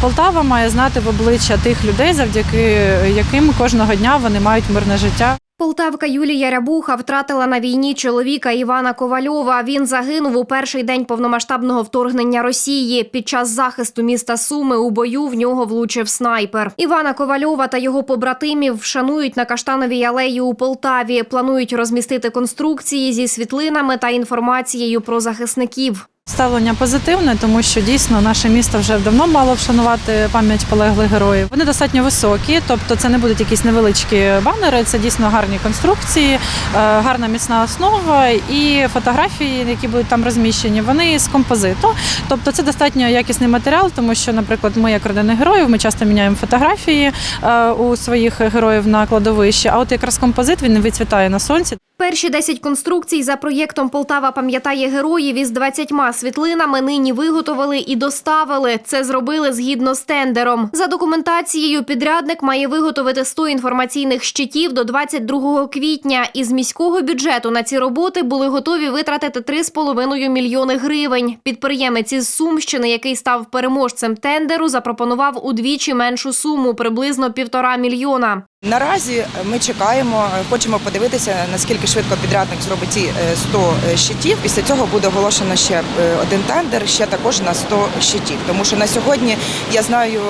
Полтава має знати в обличчя тих людей, завдяки яким кожного дня вони мають мирне життя. Полтавка Юлія Рябуха втратила на війні чоловіка Івана Ковальова. Він загинув у перший день повномасштабного вторгнення Росії. Під час захисту міста Суми у бою в нього влучив снайпер. Івана Ковальова та його побратимів вшанують на Каштановій алеї у Полтаві. Планують розмістити конструкції зі світлинами та інформацією про захисників. Ставлення позитивне, тому що дійсно наше місто вже давно мало вшанувати пам'ять полеглих героїв. Вони достатньо високі, тобто це не будуть якісь невеличкі банери, це дійсно гарні конструкції, е, гарна міцна основа і фотографії, які будуть там розміщені, вони з композиту. Тобто це достатньо якісний матеріал, тому що, наприклад, ми як родини героїв, ми часто міняємо фотографії е, у своїх героїв на кладовищі. А от якраз композит він відцвітає на сонці. Перші 10 конструкцій за проєктом Полтава пам'ятає героїв із 20 світлинами нині виготовили і доставили. Це зробили згідно з тендером. За документацією, підрядник має виготовити 100 інформаційних щитів до 22 квітня. Із міського бюджету на ці роботи були готові витратити 3,5 мільйони гривень. Підприємець із Сумщини, який став переможцем тендеру, запропонував удвічі меншу суму приблизно півтора мільйона. Наразі ми чекаємо, е, хочемо подивитися, наскільки швидко підрядник зробить ці е, 100 щитів. Після цього буде оголошено ще е, один тендер, ще також на 100 щитів. Тому що на сьогодні я знаю,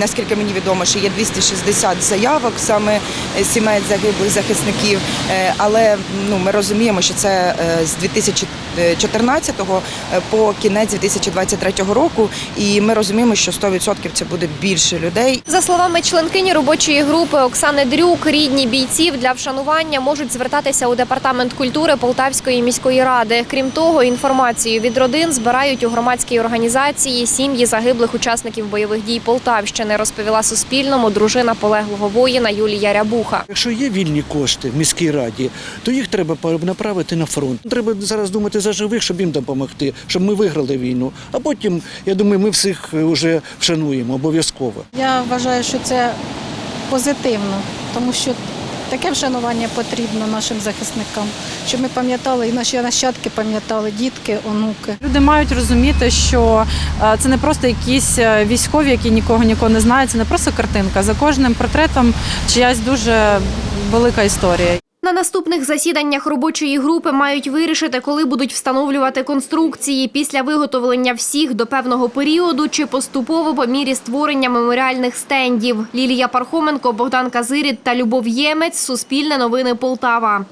наскільки мені відомо, що є 260 заявок саме е, сімей загиблих захисників. Е, Але ну ми розуміємо, що це е, з 2014 е, по кінець 2023 року, і ми розуміємо, що 100% це буде більше людей, За словами членкині робочої групи Оксани Дрюк, рідні бійців для вшанування можуть звертатися у департамент культури Полтавської міської ради. Крім того, інформацію від родин збирають у громадській організації сім'ї загиблих учасників бойових дій Полтавщини. Розповіла Суспільному дружина полеглого воїна Юлія Рябуха. Якщо є вільні кошти в міській раді, то їх треба направити на фронт. Треба зараз думати за живих, щоб їм допомогти, щоб ми виграли війну. А потім, я думаю, ми всіх вже вшануємо обов'язково. Я вважаю, що це позитивно, тому що таке вшанування потрібно нашим захисникам, щоб ми пам'ятали, і наші нащадки пам'ятали, дітки, онуки. Люди мають розуміти, що е, це не просто якісь е, військові, які нікого нікого не знають. Це не просто картинка. За кожним портретом чиясь дуже велика історія. На наступних засіданнях робочої групи мають вирішити, коли будуть встановлювати конструкції після виготовлення всіх до певного періоду чи поступово по мірі створення меморіальних стендів. Лілія Пархоменко, Богдан Казирід та Любов Ємець. Суспільне новини Полтава.